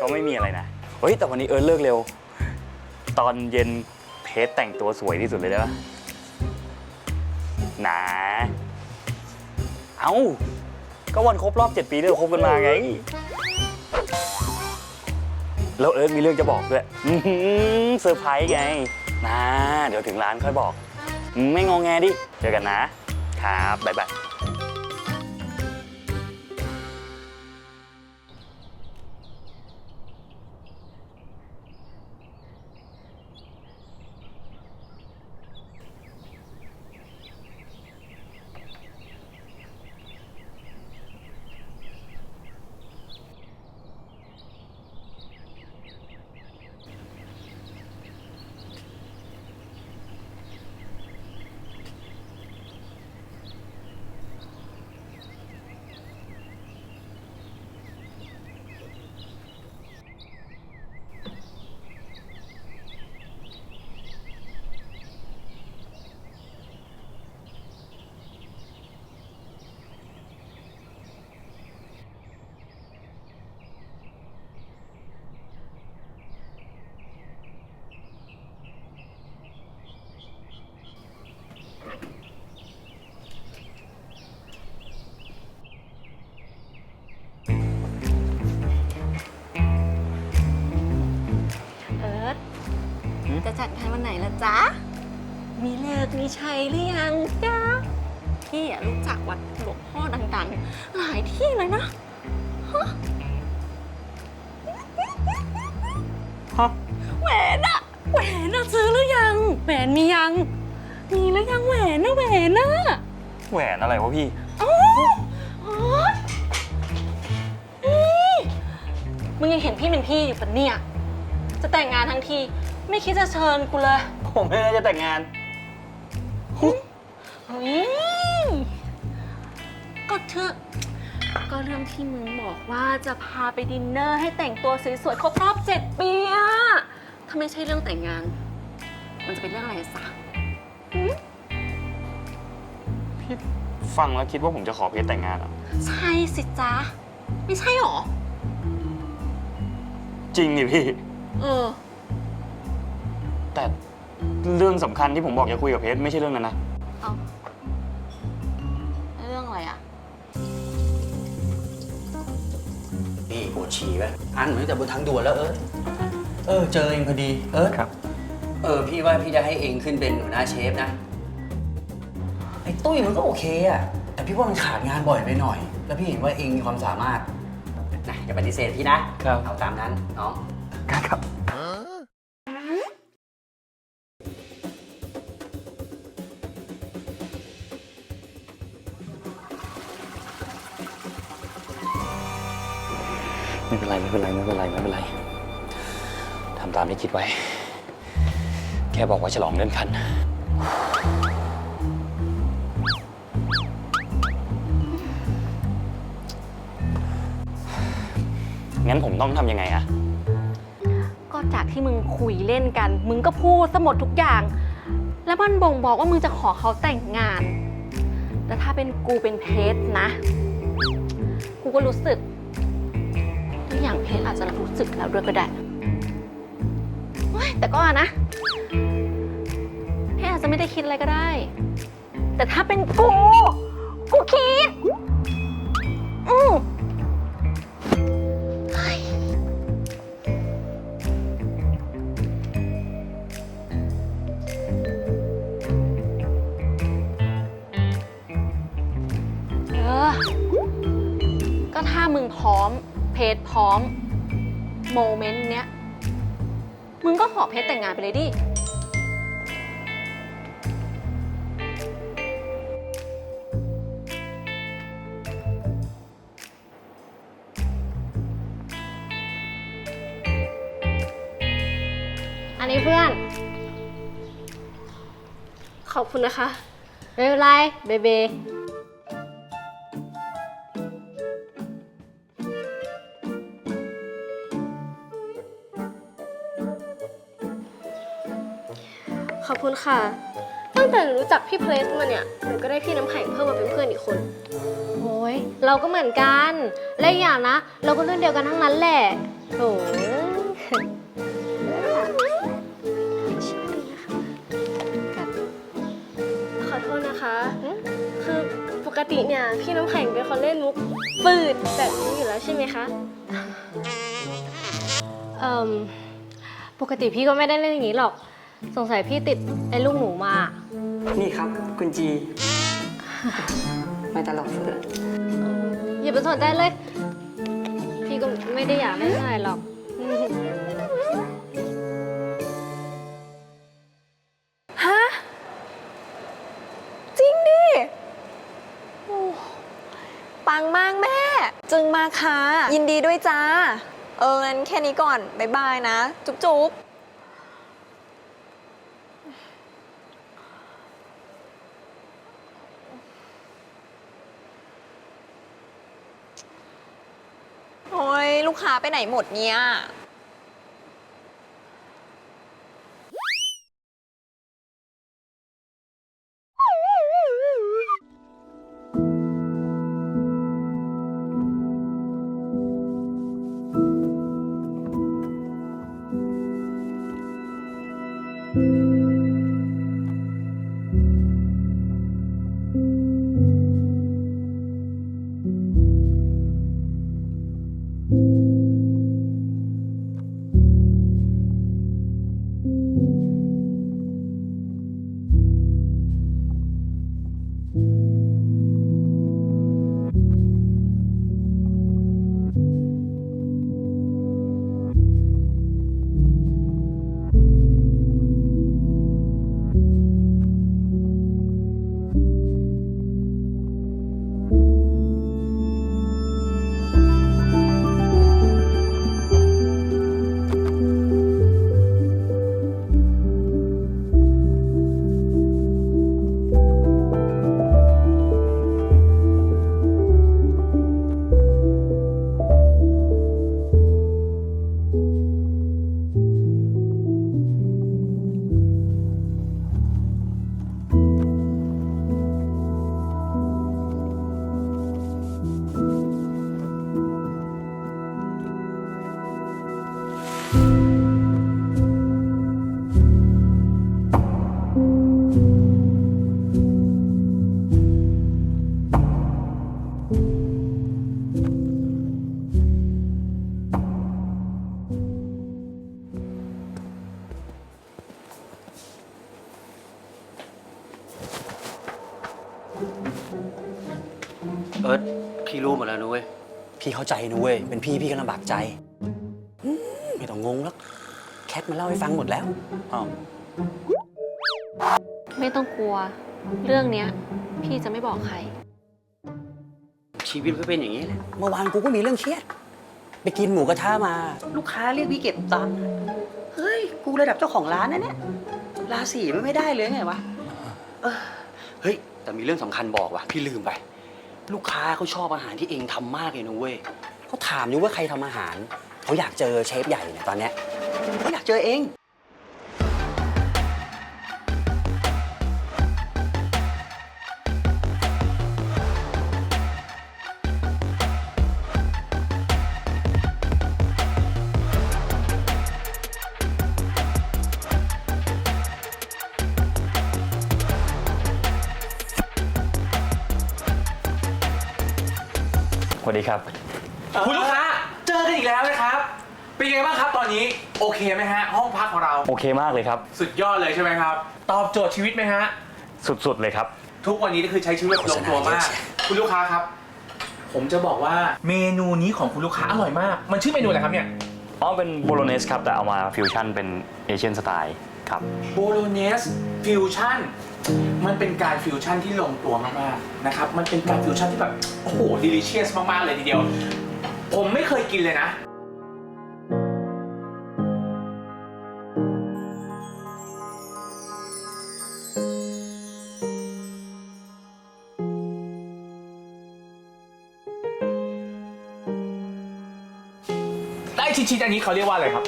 ก็ไม่มีอะไรนะ เฮ้ย แต่วันนี้เอิร์ธเลิกเร็ว ตอนเย็นเพชรแต่งตัวสวยที่สุดเลยได้ปะหนา เอ้า ก็วันครบรอบ 7 ปีที่เราคบกันมาไง แล้วเอิร์ธมีเรื่องจะบอกด้วยอื้อหือเซอร์ไพรส์ไงนะเดี๋ยวถึงร้านค่อยบอก ไม่งองแงดิ เจอกันนะ ครับ บ๊ายบาย งานวันไหนละจ๊ะ มีเลิกมีชัยหรือยังจ๊ะพี่อะรู้จักวัดหลวงพ่อดังๆ หลายที่เลยนะฮะแหวนอะแหวนอะซื้อหรือยัง แหวนมียัง มีหรือยังแหวนนะแหวนนะแหวนอะไรวะพี่อ๋ออ๋อนี่มึงยังเห็นพี่เป็นพี่อยู่ปะเนี่ย จะแต่งงานทั้งที ไม่คิดจะเชิญกูเลยผมไม่ได้จะแต่งงานเฮ้ยก็เธอะก็เรื่องที่มึงบอกว่าจะพาไปดินเนอร์ให้แต่งตัวสวยๆครบรอบเจ็ดปีอะถ้าไม่ใช่เรื่องแต่งงาน มันจะเป็นเรื่องอะไรซะพี่ฟังแล้วคิดว่าผมจะขอเพชรแต่งงานเหรอใช่สิจ๊ะ ไม่ใช่หรอ จริงดิพี่ เออ แต่เรื่องสำคัญที่ผมบอกจะคุยกับเพชรไม่ใช่เรื่องนั้นนะ เอาเรื่องอะไรอะนี่ปวดฉี่ไปอันเหมือนแต่บนทางด่วนแล้วเออเออ เจอเองพอดี เออครับ เออ พี่ว่าพี่จะให้เองขึ้นเป็นหัวหน้าเชฟนะ ไอ้ตุ้ยมันก็โอเคอะแต่พี่ว่ามันขาดงานบ่อยไปหน่อย แล้วพี่เห็นว่าเองมีความสามารถนะอย่าปฏิเสธพี่นะครับ เอาตามนั้นน้อง ไม่เป็นไรไม่เป็นไรไม่เป็นไรทำตามที่คิดไว้ แค่บอกว่าฉลองเลื่อนขั้นงั้นผมต้องทำยังไงอะก็จากที่มึงคุยเล่นกัน มึงก็พูดสมดทุกอย่าง แล้วมันบ่งบอกว่ามึงจะขอเขาแต่งงาน แต่ถ้าเป็นกูเป็นเพชรนะ กูก็รู้สึก ตัวอย่างเพชรอาจจะรู้สึกแล้วด้วยก็ได้เฮ้ยแต่ก็นะเพชรอาจจะไม่ได้คิดอะไรก็ได้ แต่ถ้าเป็นกู กูคิด อืมเออ ก็ถ้ามึงพร้อม เพจพร้อมโมเมนต์เนี้ย มึงก็ขอเพจแต่งงานไปเลยดิ อันนี้เพื่อน ขอบคุณนะคะ ไม่เป็นไร เบเบ คุณค่ะ ตั้งแต่หนูรู้จักพี่เพลสมาเนี่ยหนูก็ได้พี่น้ำแข็งเพิ่มมาเป็นเพื่อนอีกคน โอ้ยเราก็เหมือนกัน และอีกอย่างนะ เราก็รุ่นเดียวกันทั้งนั้นแหละโถขอโทษนะคะ คือปกติเนี่ยพี่น้ำแข็งเป็นคนเล่นมุกปืดแบบนี้อยู่แล้วใช่ไหมคะ เอ่มปกติพี่ก็ไม่ได้เล่นอย่างนี้หรอก สงสัยพี่ติดไอ้ลูกหนูมา นี่ครับ คุณจี ไม่ตลกเสืออย่าไปสนใจเลย พี่ก็ไม่ได้อยากเล่นอะไรหรอก ฮะ จริงดิโอ้ปังมากแม่ จึงมากค่ะ ยินดีด้วยจ้า เอองั้นแค่นี้ก่อน บ๊ายบายนะ จุ๊บจุ๊บโอ้ยลูกค้า ไปไหนหมดเนี่ย เอิร์ธพี่รู้หมดแล้วนุ้ย พี่เข้าใจนุ้ย เป็นพี่พี่ก็ลำบากใจอืมไม่ต้องงงหรอกแคทมาเล่าให้ฟังหมดแล้วอ้าวไม่ต้องกลัว เรื่องเนี้ย พี่จะไม่บอกใคร ชีวิตก็เป็นอย่างนี้แหละ เมื่อวานกูก็มีเรื่องเครียด ไปกินหมูกระทะมา ลูกค้าเรียกพี่เก็บตังค์เฮ้ย กูระดับเจ้าของร้านนะเนี่ยราศีมันไม่ได้เลยไงวะ เออ เฮ้ย แต่มีเรื่องสำคัญบอกว่ะ พี่ลืมไป ลูกค้าเขาชอบอาหารที่เองทำมากเลยนะเว้ย เขาถามอยู่ว่าใครทำอาหาร เขาอยากเจอเชฟใหญ่เนี่ยตอนเนี้ยเขาอยากเจอเอง วัสดีครับ คุณลูกค้าเจอกันอีกแล้วนะครับ เป็นไงบ้างครับตอนนี้โอเคไหมฮะ ห้องพักของเรา โอเคมากเลยครับ สุดยอดเลยใช่ไหมครับ ตอบโจทย์ชีวิตไหมฮะ สุดๆเลยครับ ทุกวันนี้นี่คือใช้ชีวิตแบบลงตัวมาก คุณลูกค้าครับ ผมจะบอกว่าเมนูนี้ของคุณลูกค้าอร่อยมาก มันชื่อเมนูอะไรครับเนี่ย อ๋อ เป็นโบโลเนสครับ แต่เอามาฟิวชั่นเป็นเอเชียนสไตล์ ครับ โบโลเนสฟิวชั่นมันเป็นการฟิวชั่นที่ลงตัวมากๆนะครับ มันเป็นการฟิวชั่นที่แบบ โอ้โหดิลิเชียสมาก ๆ เลยทีเดียว ผมไม่เคยกินเลยนะ ได้ชิ้นๆอันนี้เขาเรียกว่าอะไรครับ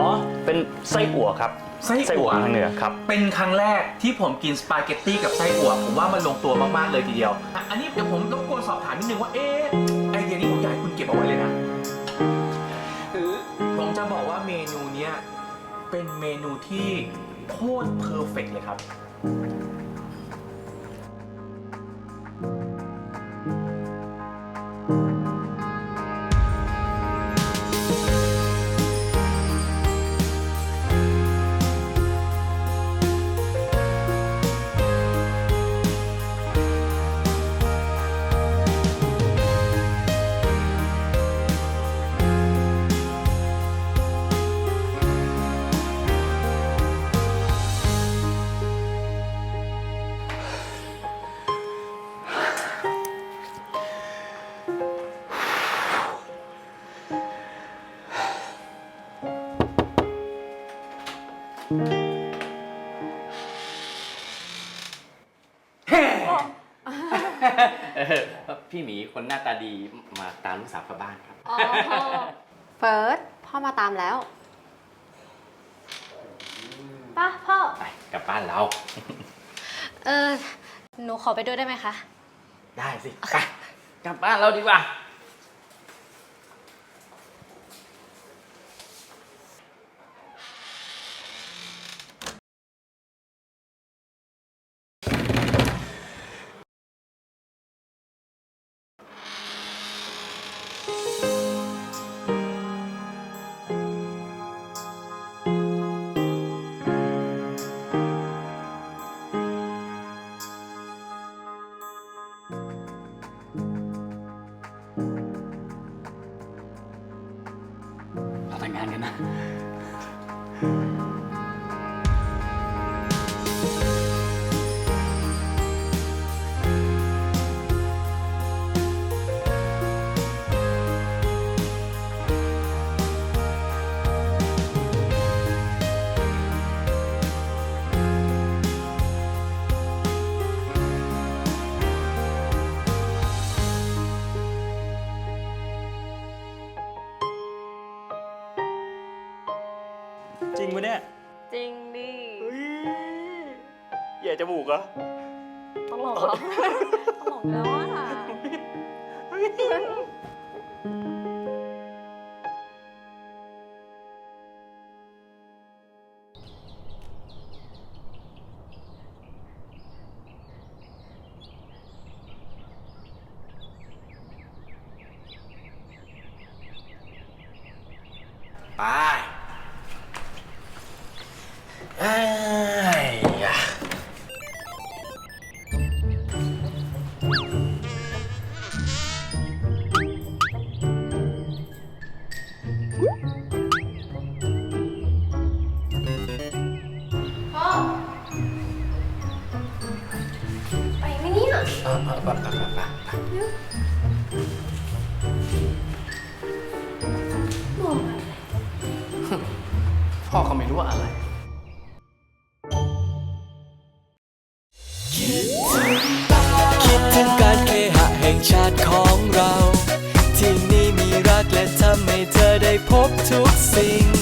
อ๋อ เป็นไส้อั่วครับไส้ไส้อั่อั่ววทางเหนือครับ เป็นครั้งแรกที่ผมกินสปาเกตตี้กับไส้อั่วผมว่ามันลงตัวมาก ๆ เลยทีเดียวอะอันนี้เดี๋ยวผมรบกวนสอบถามนิดนึงว่า เอ๊ะไอเดียนี้ผมอยากให้คุณเก็บเอาไว้เลยนะคือผมจะบอกว่าเมนูเนี้ยเป็นเมนูที่โคตรเพอร์เฟกเลยครับ คนหน้าตาดีมาตามลูกสาวกลับบ้านครับ อ๋อเฟิร์สพ่อมาตามแล้วป่ะพ่อ ไปกลับบ้านเรา เออ หนูขอไปด้วยได้ไหมคะ ได้สิ ไป กลับบ้านเราดีกว่าเรา มูกเหรอตลกเหรอตลกแล้วอะไป ทุ